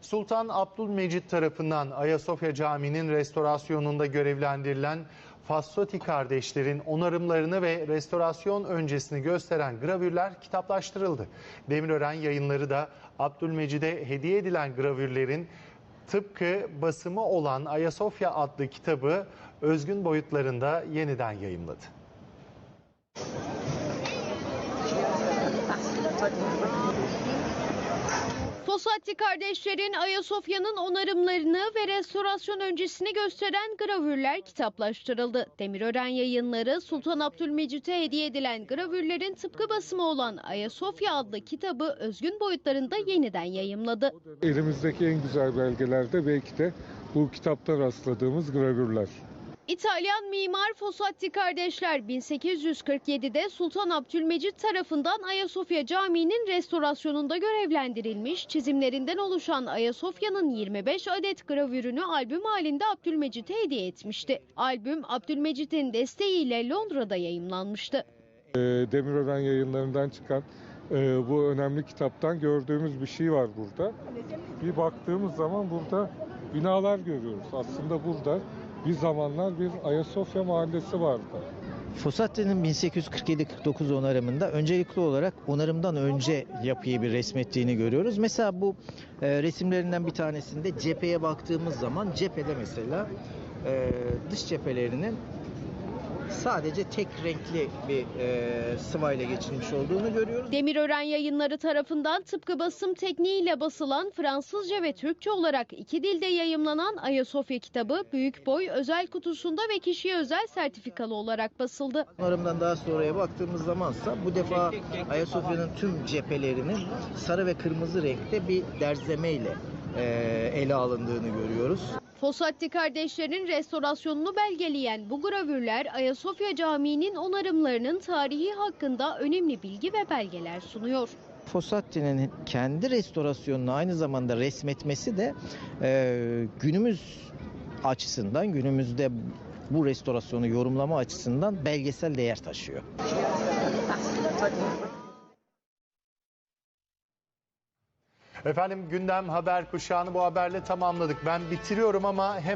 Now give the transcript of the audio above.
Sultan Abdülmecit tarafından Ayasofya Camii'nin restorasyonunda görevlendirilen Fassoti kardeşlerin onarımlarını ve restorasyon öncesini gösteren gravürler kitaplaştırıldı. Demirören yayınları da Abdülmecid'e hediye edilen gravürlerin tıpkı basımı olan Ayasofya adlı kitabı özgün boyutlarında yeniden yayımladı. Fossati kardeşlerin Ayasofya'nın onarımlarını ve restorasyon öncesini gösteren gravürler kitaplaştırıldı. Demirören yayınları Sultan Abdülmecit'e hediye edilen gravürlerin tıpkı basımı olan Ayasofya adlı kitabı özgün boyutlarında yeniden yayımladı. Elimizdeki en güzel belgelerde belki de bu kitapta rastladığımız gravürler. İtalyan mimar Fossati kardeşler 1847'de Sultan Abdülmecit tarafından Ayasofya Camii'nin restorasyonunda görevlendirilmiş, çizimlerinden oluşan Ayasofya'nın 25 adet gravürünü albüm halinde Abdülmecit'e hediye etmişti. Albüm Abdülmecit'in desteğiyle Londra'da yayımlanmıştı. Ee, Demirören yayınlarından çıkan e, bu önemli kitaptan gördüğümüz bir şey var burada. Bir baktığımız zaman burada binalar görüyoruz. Aslında burada bir zamanlar bir Ayasofya mahallesi vardı. Fossati'nin 1847-49 onarımında öncelikli olarak onarımdan önce yapıyı bir resmettiğini görüyoruz. Mesela bu e, resimlerinden bir tanesinde cepheye baktığımız zaman cephede mesela e, dış cephelerinin sadece tek renkli bir e, sıvayla geçilmiş olduğunu görüyoruz. Demirören yayınları tarafından tıpkı basım tekniğiyle basılan Fransızca ve Türkçe olarak iki dilde yayımlanan Ayasofya kitabı büyük boy özel kutusunda ve kişiye özel sertifikalı olarak basıldı. Onarımdan daha sonraya baktığımız zamansa bu defa Ayasofya'nın tüm cephelerinin sarı ve kırmızı renkte bir derzemeyle e, ele alındığını görüyoruz. Fossati kardeşlerin restorasyonunu belgeleyen bu gravürler Ayasofya Camii'nin onarımlarının tarihi hakkında önemli bilgi ve belgeler sunuyor. Fossati'nin kendi restorasyonunu aynı zamanda resmetmesi de e, günümüz açısından, günümüzde bu restorasyonu yorumlama açısından belgesel değer taşıyor. Efendim gündem haber kuşağını bu haberle tamamladık. Ben bitiriyorum ama hem